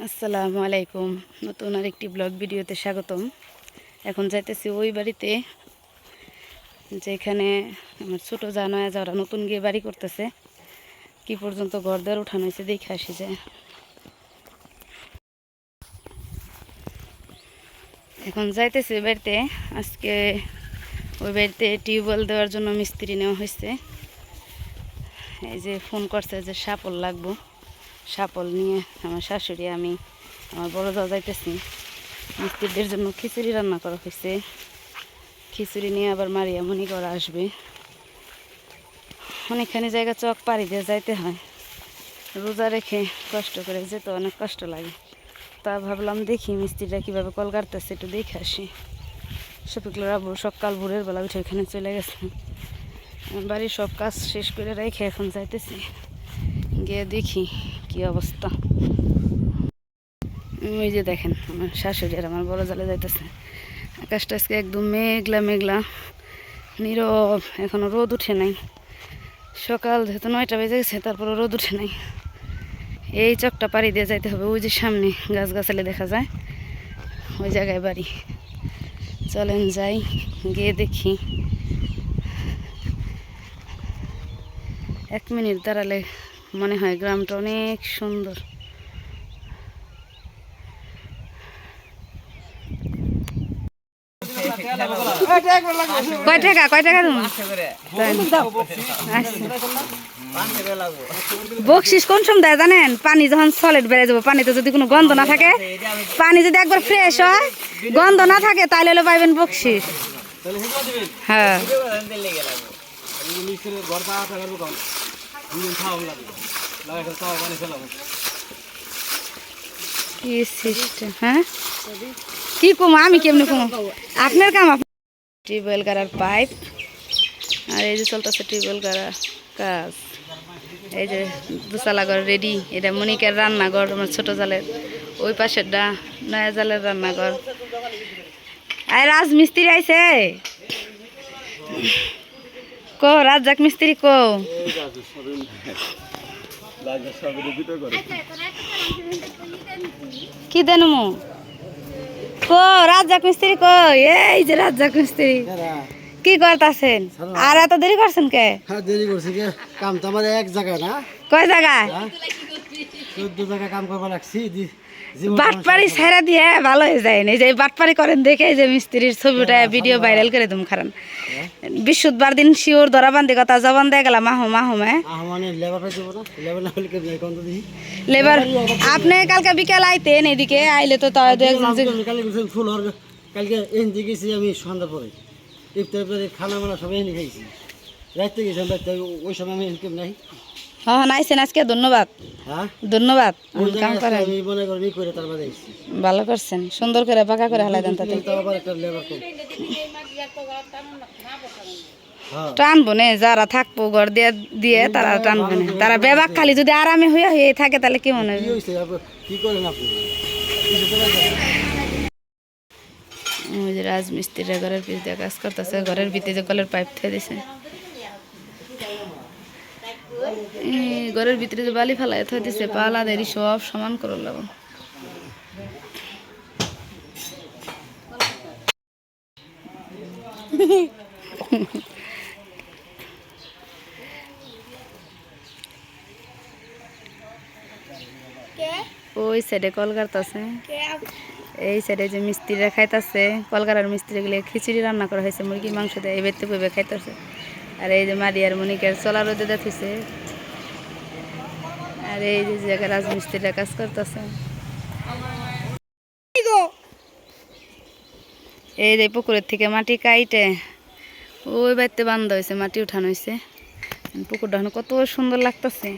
আসসালামু আলাইকুম। নতুন আর একটি ব্লগ ভিডিওতে স্বাগতম। এখন যাইতেছি ওই বাড়িতে, যেখানে আমার ছোটো জানায় যারা নতুন গিয়ে বাড়ি করতেছে। কি পর্যন্ত ঘরদার উঠানো হয়েছে দেখে আসি যে। এখন যাইতেছি বাড়িতে। আজকে ওই বাড়িতে টিউবওয়েল দেওয়ার জন্য মিস্ত্রি নেওয়া হয়েছে। এই যে ফোন করছে যে সাপল লাগবো। সাপল নিয়ে আমার শাশুড়ি, আমি আমার বড় যাওয়া যাইতেছি। মিস্ত্রিদের জন্য খিচুড়ি রান্না করা হয়েছে খিচুড়ি নিয়ে আবার মারিয়া মনি করা আসবে। অনেকখানি জায়গা চক পাড়ি দিয়ে যাইতে হয়। রোজা রেখে কষ্ট করে যেতে অনেক কষ্ট লাগে। তা ভাবলাম দেখি মিস্ত্রিরা কীভাবে কল কাটতেছে, একটু দেখে আসি। শফিকুল রাবু সকাল ভোরের বেলা উঠে ওইখানে চলে গেছে। বাড়ির সব কাজ শেষ করে রেখে এখন যাইতেছি। গিয়ে দেখি কি অবস্থা? ওই যে দেখেন, আমার শাশুড়ি আর আমার বড় জালে যাইতেছে। আকাশটা আজকে একদম মেঘলা মেঘলা, নীরব, এখনও রোদ উঠে নাই। সকাল যেহেতু নয়টা বেজে গেছে তারপরে রোদ উঠে নাই। এই চকটা পাড়ি দিয়ে যাইতে হবে, ওই যে সামনে গাছগাছালি দেখা যায়, ওই জায়গায় বাড়ি। চলেন যাই, গিয়ে দেখি। এক মিনিট দাঁড়ালে মনে হয় গ্রামটা অনেক সুন্দর। বকশিস কোন সময় দেয় জানেন? পানি যখন সলিড বেড়ে যাব, পানিতে যদি কোনো গন্ধ না থাকে, পানি যদি একবার ফ্রেশ হয়, গন্ধ না থাকে তাহলে হলে পাইবেন বকশিস। হ্যাঁ। হ্যাঁ? কি কম, আমি কেমনি কম? আপনার কাম টিউবওয়েল গাড়ার পাইপ আর এই যে চলতেছে টিউবওয়েল গাড়া কাজ। এই যে দুসালা ঘর রেডি এটা মনিকের রান্নাঘর, আমার ছোট জালের। ওই পাশেরটা নয়া জালের রান্নাঘর। আয়, রাজমিস্ত্রি আইছে। কো রাজ্জাক মিস্ত্রি কো কি দেন মু? কো রাজ্জাক মিস্ত্রি কো এই যে রাজ্জাক মিস্ত্রি। কি করতেছেন? আর এত দেরি করছেন কে? হ্যাঁ দেরি করছি কে? কাম তো আমার এক জায়গায় না। কয় জায়গায়? হ্যাঁ? চোদ্দ জায়গায় কাম করবার লাগছি। বাটপাড়ি ছেড়ে দিয়ে ভালো হয়ে যায় এই যে বাটপাড়ি করেন দেখে যে মিস্ত্রির ছবিটা ভিডিও ভাইরাল করে দুম খারান। বৃহস্পতিবার দিন শিওর ধরা বান্ধি কথা জবান দিয়ে গেলাম মাহো মাহুমে মানে লেবার আপনি কালকে বিকেল আইতেন এদিকে আইলে তো তাও দু একজন যে- কালকে গেছিলাম ফুল কালকে এনজি গেছি আমি সন্ধ্যা পরে। ইফতার পরে খানা মানা সবাই এনে খাইছি। রাইতে গেছিলাম ওই সময় আমি কেমন নাই। হ্যাঁ নাইছেন আজকে ধন্যবাদ। হ্যাঁ ধন্যবাদ। কাম করেন। আমি মনে করি করে তার বাদে আইছি। ভালো করছেন। সুন্দর করে পাকা করে হালাই দেন তাতে। কম। হ্যাঁ। টানবো নে যারা থাকব ঘর দিয়ে দিয়ে তারা টানবো না। তারা বেবাক খালি যদি আরামে হইয়া হয়ে থাকে তাহলে কি মনে কি হবে হয়েছে আপনি কি করেন আপনি? কিছু করেন না? ওই যে রাজমিস্ত্রিরা ঘরের পিছ দিয়ে কাজ করতেছে ঘরের ভিতরে কলের পাইপ থেকে দিছে। ঘরের ভিতরে যে বালি ফেলায় থয়ে দিছে পালা দেরি সব সমান করে লাগো ওই সাইডে কল গাড়তাছে এই সাইডে যে মিস্ত্রিরা খাইতাছে কলকাতার মিস্ত্রিগুলো খিচুড়ি রান্না করা হয়েছে মুরগি মাংস দিয়ে এই বেতে খাইতাছে। আর এই যে মারিয়ার মনিকের চলা রোদে দেখতেছে। আর এই যে জায়গায় রাজমিস্ত্রিরা কাজ করতেছে। এই যে পুকুরের থেকে মাটি কাইটে, ওই বাড়িতে বান্ধা হয়েছে মাটি উঠানো হয়েছে পুকুরটা এখন কত সুন্দর লাগতেছে।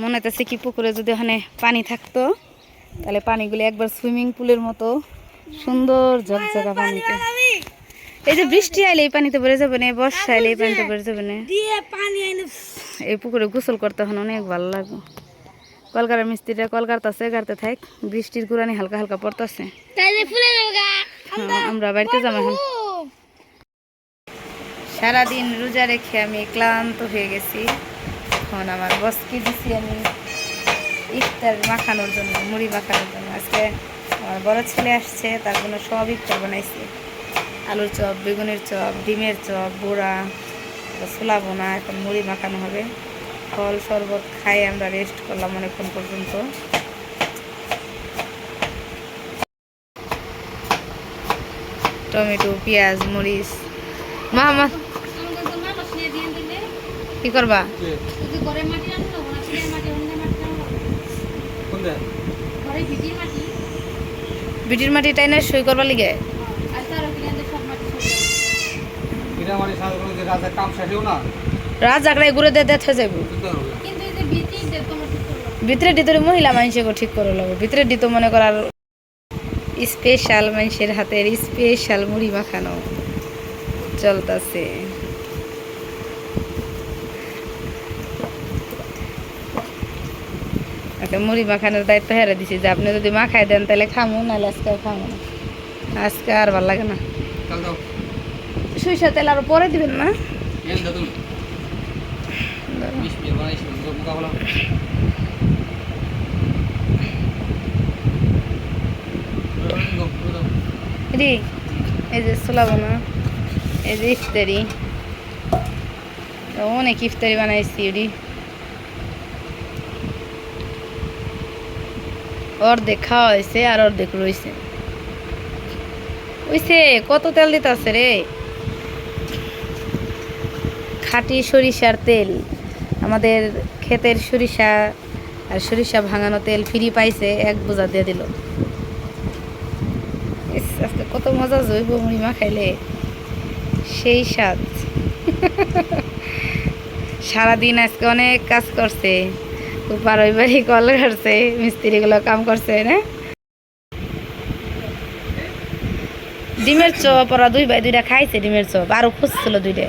মনে হইতেছে কি পুকুরে যদি ওখানে পানি থাকতো, তাহলে পানিগুলো একবার সুইমিং পুলের মতো সুন্দর ঝকঝকা পানিতে। এই যে বৃষ্টি আইলে এই পানিতে ভরে যাবে না বর্ষা আইলে এই পানিতে ভরে যাবে না। এই পুকুরে গোসল করতে এখন অনেক ভালো লাগবে। কলকাতার মিস্ত্রিটা কল কাটতেছে গাড়তে থাক বৃষ্টির গুড়ানি হালকা হালকা পড়তেছে। আমরা বাড়িতে যাব এখন। সারাদিন রোজা রেখে আমি ক্লান্ত হয়ে গেছি। এখন আমার বসকে দিছি আমি ইফতার মাখানোর জন্য মুড়ি মাখানোর জন্য। আজকে আমার বড় ছেলে আসছে তার জন্য সব ইফতার বানাইছি। আলুর চপ বেগুনের চপ ডিমের চপ বোড়া ছোলা বোনা এখন মুড়ি মাখানো হবে। ফল শরবত খাই আমরা রেস্ট করলাম অনেকক্ষণ পর্যন্ত। টমেটো পেঁয়াজ মরিচ। মামা কি করবা? বিটির মাটি টাইনে সই করবা লিগে? মানে ঘুরে দিয়ে দেখে যাইব। ভিতরে ডিতরে মহিলা মানুষকে ঠিক করে লাগবে ভিতরে ডিতো মনে করার স্পেশাল মানুষের হাতের স্পেশাল মুড়ি মাখানো চলতেছে। মুড়ি মাখানোর দায়িত্ব হেরে দিছি যে আপনি যদি মাখাই দেন তাহলে খামো নাহলে আজকে খামো না। আজকে আর ভালো লাগে না। সরিষা তেল আরও পরে দিবেন না? রি এই যে সোলাবো না এই যে ইফতারি। অনেক ইফতারি বানাইছি রি অর্ধেক খাওয়া হয়েছে আর অর্ধেক রয়েছে ওইছে কত তেল দিতে আছে রে? খাঁটি সরিষার তেল। আমাদের ক্ষেতের সরিষা আর সরিষা ভাঙানো তেল ফ্রি পাইছে, এক বোঝা দিয়ে দিল। আজকে কত মজা জৈব মুড়ি মাখাইলে সেই স্বাদ। সারাদিন আজকে অনেক কাজ করছে। বাড়ি কল করছে মিস্ত্রিগুলো কাম করছে, না? ডিমের চপ ওরা দুই ভাই দুইটা খাইছে, ডিমের চপ। আরও খুঁজছিল দুইটা।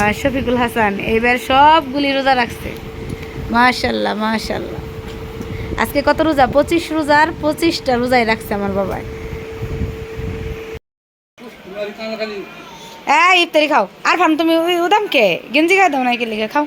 আমার শফিকুল হাসান এইবার সবগুলি রোজা রাখছে। মাশাল্লাহ মাশাল্লাহ। আজকে কত রোজা? পঁচিশ রোজার পঁচিশটা রোজাই রাখছে আমার বাবায় এই, ইফতারি খাও। আর ফান তুমি উদাম কে গেঞ্জি খাই দাও না কে লিখে খাও